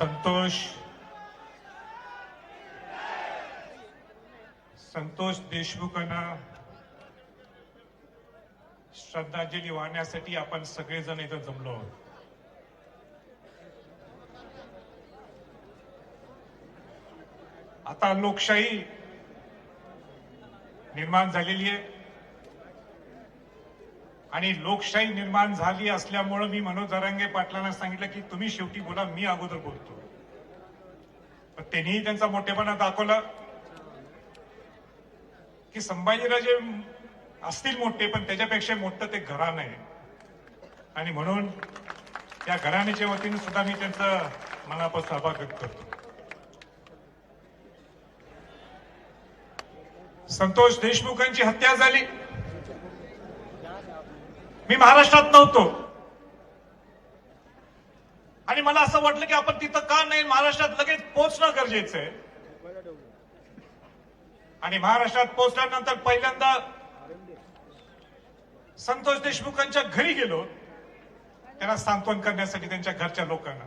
संतोष। संतोष देशमुखांना श्रद्धांजली वाहण्यासाठी आपण सगळेजण इथं जमलो आहोत. आता लोकशाही निर्माण झालेली आहे. आणि लोकशाही निर्माण झाली असल्यामुळं मी मनोज अरंगे पाटलांना सांगितलं की तुम्ही शेवटी बोला मी अगोदर बोलतो. पण त्यांनीही त्यांचा मोठेपणा दाखवला की संभाजीराजे असतील मोठे पण त्याच्यापेक्षा मोठं ते घराणं आहे. आणि म्हणून त्या घराण्याच्या वतीने सुद्धा मी त्यांचा मनापासून आभार व्यक्त करतो. संतोष देशमुखांची हत्या झाली. मी महाराष्ट्रात नव्हतो. आणि मला असं वाटलं की आपण तिथं का नाही महाराष्ट्रात लगेच पोहोचणं गरजेचं आहे. आणि महाराष्ट्रात पोहोचल्यानंतर पहिल्यांदा संतोष देशमुखांच्या घरी गेलो. त्यांना सांत्वन करण्यासाठी त्यांच्या घरच्या लोकांना.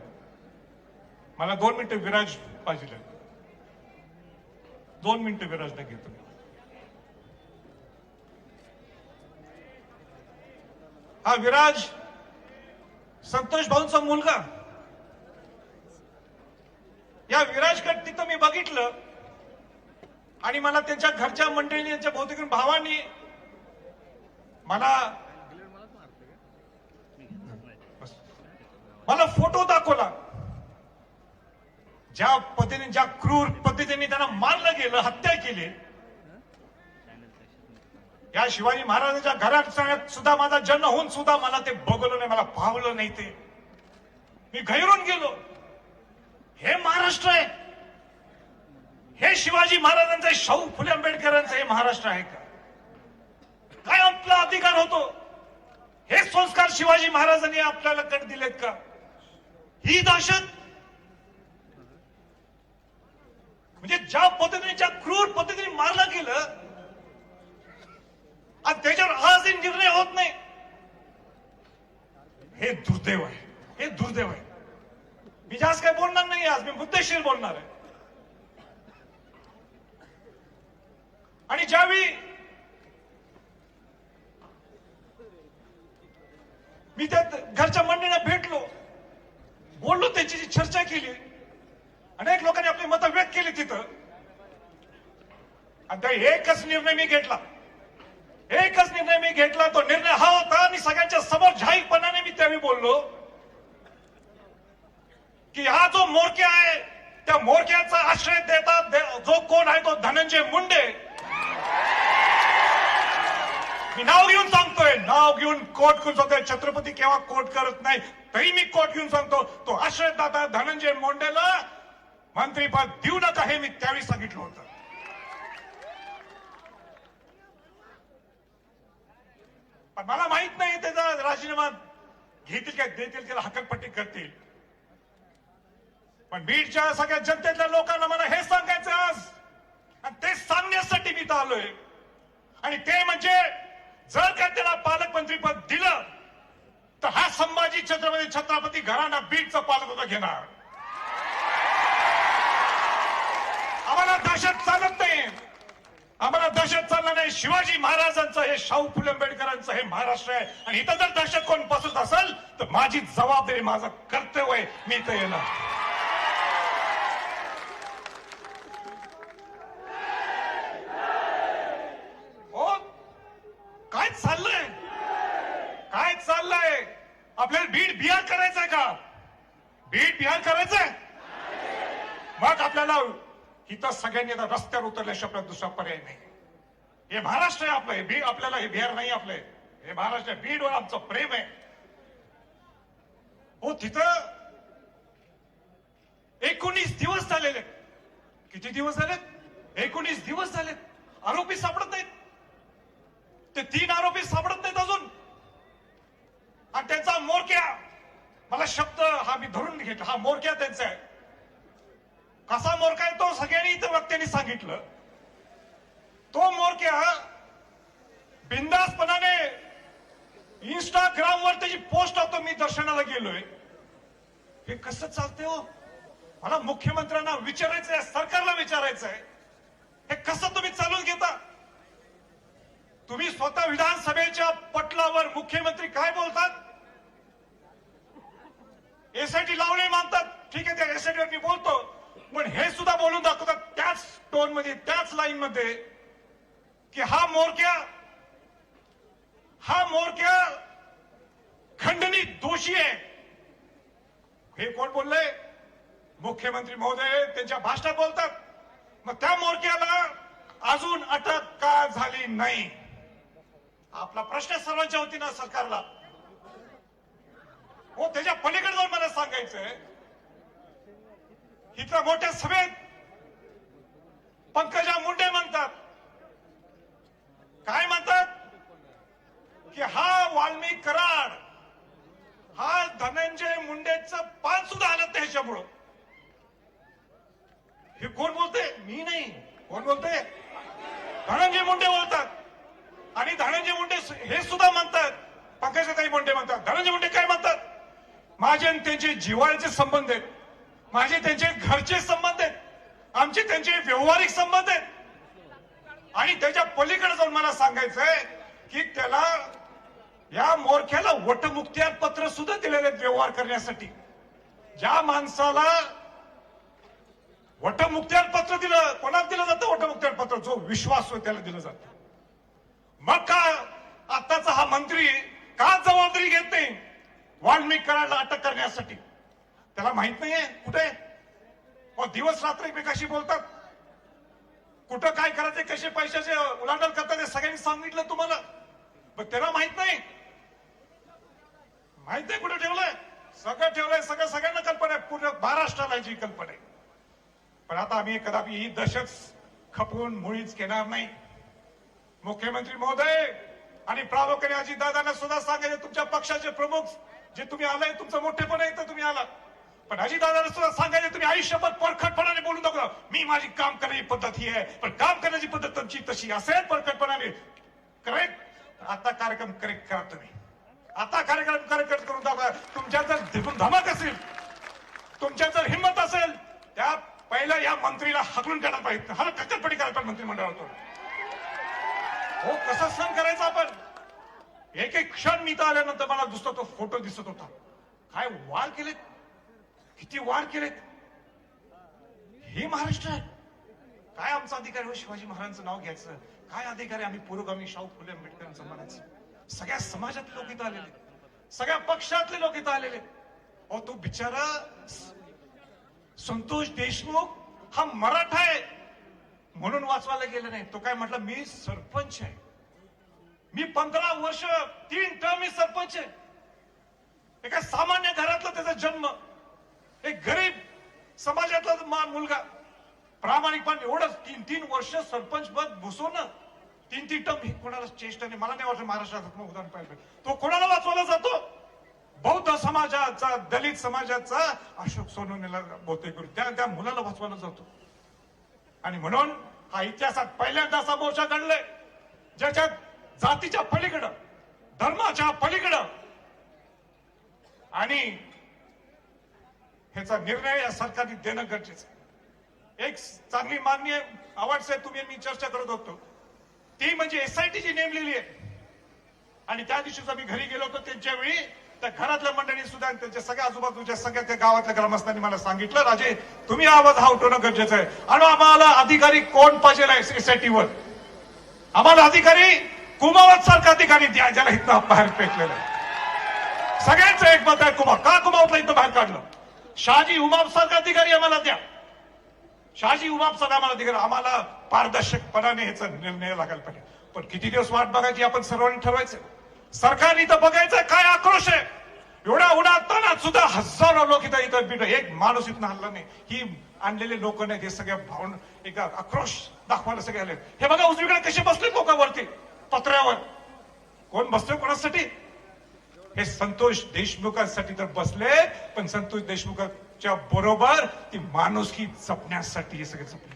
मला दोन मिनिटं विराज पाहिजे. दोन मिनिटं विराजला घेतो हा विराज संतोष भाऊंचा मुलगा. या विराजकड तिथं मी बघितलं आणि मला त्यांच्या घरच्या मंडळींनी यांच्या भौतिक भावांनी मला मला फोटो दाखवला. ज्या पद्धतीने ज्या क्रूर पद्धतीने त्यांना मारलं गेलं हत्या केली या शिवाजी महाराजांच्या घरात सुद्धा माझा जन्म होऊन सुद्धा मला ते बघवलं नाही मला पाहलं नाही ते. मी घैरून गेलो. हे महाराष्ट्र आहे. हे शिवाजी महाराजांचं शाहू फुले आंबेडकरांचं हे महाराष्ट्र आहे का? काय आपला अधिकार होतो? हे संस्कार शिवाजी महाराजांनी आपल्याला कट दिलेत का? ही दहशत? म्हणजे ज्या पद्धतीने ज्या क्रूर पद्धतीने मारलं गेलं आणि त्याच्यावर आजही निर्णय होत नाही. हे दुर्दैव आहे. हे दुर्दैव आहे. मी जास्त काय बोलणार नाही आज. मी मुद्देशीर बोलणार आहे. आणि ज्यावेळी मी त्या घरच्या मंडळीला भेटलो बोललो त्यांची चर्चा केली अनेक लोकांनी आपली मतं व्यक्त केली तिथं. आणि त्या एकच निर्णय मी घेतला. एकच निर्णय मी घेतला तो निर्णय हा होता आणि सगळ्यांच्या समोर जाहीरपणाने मी त्यावेळी बोललो की हा जो मोरक्या आहे त्या मोरक्याचा आश्रय देतात दे- जो कोण आहे तो धनंजय मुंडे. मी नाव घेऊन सांगतोय नाव घेऊन कोट घेऊन सांगतोय छत्रपती केव्हा कोट करत नाही तरी मी कोट घेऊन सांगतो तो आश्रयदाता धनंजय मुंडेला मंत्रीपद देऊ नका हे मी त्यावेळी सांगितलं होतं. पण मला माहीत नाही त्याचा राजीनामा घेतील काय देतील त्याला हकलपट्टी करतील. पण बीडच्या सगळ्या जनतेतल्या लोकांना मला हे सांगायचं आज. आणि ते सांगण्यासाठी मी आलोय. आणि ते म्हणजे जर का त्याला पालकमंत्रीपद दिलं तर हा संभाजी छत्रपती छत्रपती घराणा बीडचं होता घेणार. आम्हाला दहशत चालत आम्हाला दहशत चालला नाही. शिवाजी महाराजांचं हे शाहू फुले आंबेडकरांचं हे महाराष्ट्र आहे. आणि इथं जर दहशत कोण पसरत असेल तर माझी जबाबदारी माझं कर्तव्य आहे. मी इथं येणार. हो? काय चाललंय? काय चाललंय? आपल्याला बीड बिहार करायचंय का? बीड बिहार करायचंय? मग आपल्याला इथं सगळ्यांनी आता रस्त्यावर उतरल्याशिवाय आपल्याला दुसरा पर्याय नाही. हे महाराष्ट्र आहे आपलं हे बी आपल्याला हे बिहार नाही आपलं. हे महाराष्ट्र बीडवर आमचं प्रेम आहे. हो तिथं एकोणीस दिवस झालेले किती दिवस झालेत? एकोणीस दिवस झालेत. आरोपी सापडत नाहीत. ते तीन आरोपी सापडत नाहीत अजून. आणि त्यांचा मोरक्या मला शब्द हा मी धरून घेतला हा मोरक्या त्यांचा आहे. कसा मोरका आहे तो सगळ्यांनी इथं वक्त्यांनी सांगितलं. तो मोरक्या बिंदासपणाने इंस्टाग्रामवर त्याची पोस्ट होतो मी दर्शनाला गेलोय. हे कसं चालतंय हो? मला मुख्यमंत्र्यांना विचारायचं आहे सरकारला विचारायचं आहे हे कसं तुम्ही चालून घेता? तुम्ही स्वतः विधानसभेच्या पटलावर मुख्यमंत्री काय बोलतात? एसआयटी लावणे मानतात. ठीक आहे त्या एसआयटीवर मी बोलतो. पण हे सुद्धा बोलून दाखवतात त्याच टोनमध्ये त्याच लाईन मध्ये की हा मोरक्या हा मोरक्या खंडणी दोषी आहे. हे कोण बोलले मुख्यमंत्री महोदय त्यांच्या भाषणात बोलतात. मग त्या मोरक्याला अजून अटक का झाली नाही? आपला प्रश्न सर्वांच्या वतीनं सरकारला. हो त्याच्या पलीकडे जाऊन मला सांगायचंय इथल्या मोठ्या सभेत पंकजा मुंडे म्हणतात. काय म्हणतात? की हा वाल्मिक कराड हा धनंजय मुंडेचं पान सुद्धा आलं त्याच्यामुळं हे कोण बोलते? मी नाही. कोण बोलते? धनंजय मुंडे बोलतात. आणि धनंजय मुंडे हे सुद्धा म्हणतात. पंकजाताई मुंडे म्हणतात. धनंजय मुंडे काय म्हणतात? माझे आणि त्यांचे जिव्हाळ्याचे संबंध आहेत. माझे त्यांचे घरचे संबंध आहेत. आमचे त्यांचे व्यवहारिक संबंध आहेत. आणि त्याच्या पलीकडे जाऊन मला सांगायचंय की त्याला या मोरख्याला वटमुक्त्यार पत्र सुद्धा दिलेले आहेत व्यवहार करण्यासाठी. ज्या माणसाला वटमुक्त्यार पत्र दिलं कोणाला दिलं जातं वटमुक्त्यार पत्र? जो विश्वास होय त्याला दिलं जातं. मग का आताचा हा मंत्री का जबाबदारी घेत नाही? वाल्मिक कराडला अटक करण्यासाठी. त्याला माहीत नाहीये कुठे मग दिवस रात्र एकमेकाशी बोलतात. कुठं काय करायचे कसे पैशाचे उलाढाल करतात हे सगळ्यांनी सांगितलं तुम्हाला. पण त्याला माहीत नाही. माहीत नाही कुठे ठेवलंय. सगळं ठेवलंय सगळं सगळ्यांना कल्पना आहे. पूर्ण महाराष्ट्राला जी कल्पना आहे. पण आता आम्ही कदापि ही दशक खपवून मुळीच घेणार नाही. मुख्यमंत्री महोदय आणि प्रामुख्याने अजितदादांना सुद्धा सांगायचे तुमच्या पक्षाचे प्रमुख जे तुम्ही आलाय तुमचं मोठेपण आहे तर तुम्ही आला पण अजितदादांना सुद्धा सांगायचं तुम्ही आयुष्यभर परखटपणाने बोलून दाखव मी माझी काम करण्याची पद्धत ही आहे. पण काम करण्याची पद्धत तुमची तशी असेल परखटपणाने. करेक्ट आता कार्यक्रम करेक्ट करा तुम्ही. आता कार्यक्रम करेक्ट करून दाखवा. तुमच्या जर धिकून धमक असेल तुमच्या जर हिंमत असेल त्या पहिल्या या मंत्रीला हकलून काढायला पाहिजे हा कक्करपडी करायला पाहिजे मंत्रिमंडळातून. हो कसं सण करायचं आपण? एक एक क्षण मी तर आल्यानंतर मला दुसरा तो फोटो दिसत होता. काय वाल केले किती वार केलेत? हे महाराष्ट्र आहे. काय आमचा अधिकार हो शिवाजी महाराजांचं नाव घ्यायचं? काय अधिकार आहे आम्ही पुरोगामी शाहू फुले आंबेडकरांचं म्हणायचं सगळ्या समाजातले लोक इथं आलेले सगळ्या पक्षातले लोक इथं आलेले अहो तो बिचारा संतोष देशमुख हा मराठा आहे. म्हणून वाचवायला गेलं नाही. तो काय म्हटलं मी सरपंच आहे. मी पंधरा वर्ष तीन टर्म मी सरपंच आहे. एका सामान्य घरातला त्याचा जन्म. एक गरीब समाजातला मान मुलगा प्रामाणिकपणे एवढंच तीन तीन वर्ष सरपंच पद घुसवणं तीन तीन टम ही कोणाला चेष्टा नाही. मला नाही वाटत महाराष्ट्रात उदाहरण पाहिलं तो कोणाला वाचवला जातो? बौद्ध समाजाचा दलित समाजाचा अशोक सोनवणेला बहुतेक करून. त्या त्या मुलाला वाचवला जातो. आणि म्हणून हा इतिहासात पहिल्यांदा असा मोर्चा घडलाय ज्याच्यात जातीच्या पलीकडं धर्माच्या पलीकडं आणि ह्याचा निर्णय या सरकारने देणं गरजेचं आहे. एक चांगली मागणी आहे आवाज तुम्ही मी चर्चा करत होतो. ती म्हणजे एसआयटी जी नेमलेली आहे. आणि त्या दिवशीच आम्ही घरी गेलो होतो. त्यांच्या वेळी त्या घरातल्या मंडळी सुद्धा त्यांच्या सगळ्या आजूबाजूच्या सगळ्या त्या गावातल्या ग्रामस्थांनी मला सांगितलं राजे तुम्ही आवाज हा उठवणं गरजेचं आहे. आणि आम्हाला अधिकारी कोण पाहिजे एसआयटी वर? आम्हाला अधिकारी कुमावत सारखा अधिकारी द्या ज्याला इथं बाहेर फेकलेलं सगळ्यांचं एक मत आहे कुमा का कुमावतला इथं बाहेर काढलं? शहाजी उमाप अधिकारी आम्हाला द्या. शहाजी उमापसाद आम्हाला अधिकारी आम्हाला पारदर्शकपणाने ह्याचा निर्णय लागायला पाहिजे. पण किती दिवस वाट बघायची आपण सर्वांनी ठरवायचं. सरकारने इथं बघायचं काय आक्रोश आहे. एवढा उडातानात सुद्धा हजारो लोक इथं इथं बिट एक माणूस इथं हल्ला नाही. ही आणलेले लोक नाही हे सगळ्या भावून एक आक्रोश दाखवायला सगळे आले हे बघा उजवीकडे कसे बसले लोकांवरती पत्र्यावर. कोण बसतोय कोणासाठी? हे संतोष देशमुखांसाठी तर बसले पण संतोष देशमुखांच्या बरोबर ती माणुसकी जपण्यासाठी हे सगळे जपले.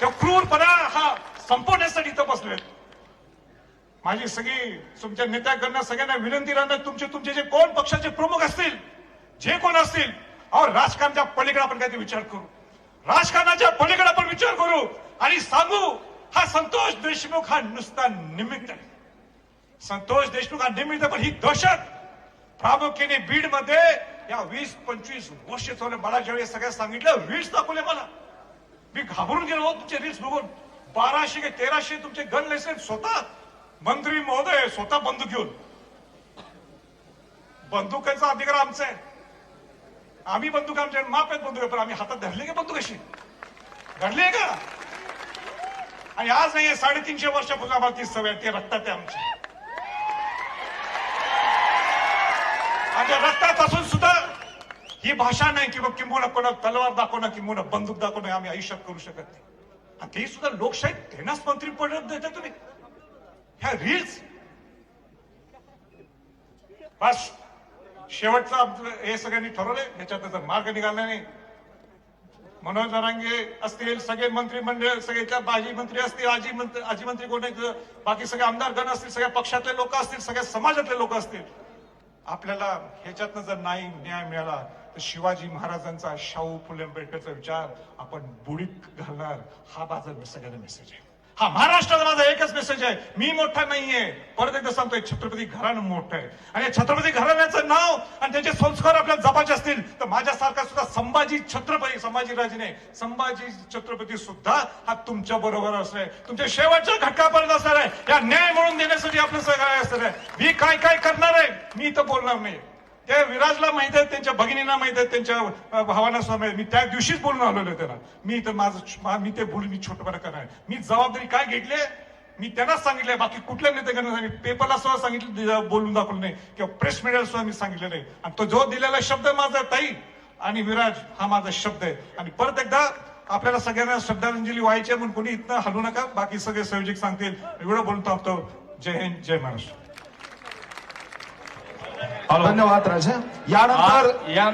त्या क्रूरपणा हा संपवण्यासाठी इथं बसले. माझी सगळी तुमच्या नेत्याकडनं सगळ्यांना विनंती राहणार तुमचे तुमचे जे कोण पक्षाचे प्रमुख असतील जे कोण असतील अहो राजकारणाच्या पलीकडे आपण काहीतरी विचार करू. राजकारणाच्या पलीकडे आपण विचार करू आणि सांगू हा संतोष देशमुख हा नुसता निमित्त आहे. संतोष देशमुख हा निमित्त पण ही दहशत प्रामुख्याने बीडमध्ये या वीस पंचवीस वर्ष चौले मला ज्यावेळी सगळ्या सांगितलं वीस दाखवले मला. मी घाबरून गेलो हो, तुमचे रील्स बघून. बाराशे की तेराशे तुमचे गन लायसन्स स्वतः मंत्री महोदय स्वतः बंदूक घेऊन. बंदुकांचा अधिकार आमचा आहे. आम्ही बंदूक आमच्या माप आहेत बंदूक पण आम्ही हातात धरली का बंदूक अशी? धरली आहे का? आणि आज नाही साडेतीनशे वर्षापूर्वी आम्हाला ती सवय ते रक्तात आहे आमची. आणि रक्तात असून सुद्धा ही भाषा नाही किंवा किंबहुना कोणा तलवार दाखवणं किंबहुना बंदूक दाखवणं आम्ही आयुष्यात करू शकत नाही. आणि ते सुद्धा लोकशाही त्यांनाच मंत्री पद देता तुम्ही ह्या रील्स बस. शेवटचं आमचं हे सगळ्यांनी ठरवलंय. ह्याच्यात जर मार्ग निघाला नाही. मनोज नारांगे असतील सगळे मंत्रिमंडळ सगळे त्या बाजी मंत्री असतील आजी मंत्री आजी मंत्री कोण बाकी सगळे आमदार गण असतील सगळ्या पक्षातले लोक असतील सगळ्या समाजातले लोक असतील. आपल्याला ह्याच्यातनं जर नाही न्याय मिळाला तर शिवाजी महाराजांचा शाहू फुले आंबेडकरचा विचार आपण बुडीत घालणार. हा माझा सगळ्यांना मेसेज आहे. हा महाराष्ट्राचा माझा एकच मेसेज आहे. मी मोठा नाहीये. परत एकदा सांगतोय छत्रपती घराणं मोठं आहे. आणि छत्रपती घराण्याचं नाव आणि त्यांचे संस्कार आपल्याला जपायचे असतील तर माझ्यासारखा सुद्धा संभाजी छत्रपती संभाजीराजी नाही संभाजी छत्रपती सुद्धा हा तुमच्या बरोबर असणार आहे. तुमच्या शेवटच्या घटकापर्यंत असणार आहे. या न्याय म्हणून देण्यासाठी आपलं सगळं असणार आहे. मी काय काय करणार आहे मी इथं बोलणार नाही. ते विराजला माहीत आहे त्यांच्या भगिनींना माहीत आहे त्यांच्या भावांना सुद्धा माहिती मी त्या दिवशीच बोलून आलेलो आहे त्यांना. मी इथं माझं मी ते बोलून मी छोटपणा करणार मी जबाबदारी काय घेतली मी त्यांनाच सांगितलंय बाकी कुठल्या नेत्याकडे सांगितलं पेपरला सुद्धा सांगितलं बोलून दाखवलं नाही. किंवा प्रेस मीडियाला सुद्धा मी सांगितलं नाही. आणि तो जो दिलेला शब्द माझा ताई आणि विराज हा माझा शब्द आहे. आणि परत एकदा आपल्याला सगळ्यांना श्रद्धांजली व्हायची म्हणून कोणी इथनं हलू नका. बाकी सगळे संयोजक सांगतील. एवढं बोलून थांबतो. जय हिंद जय महाराष्ट्र. धन्यवाद राजा. यानंतर या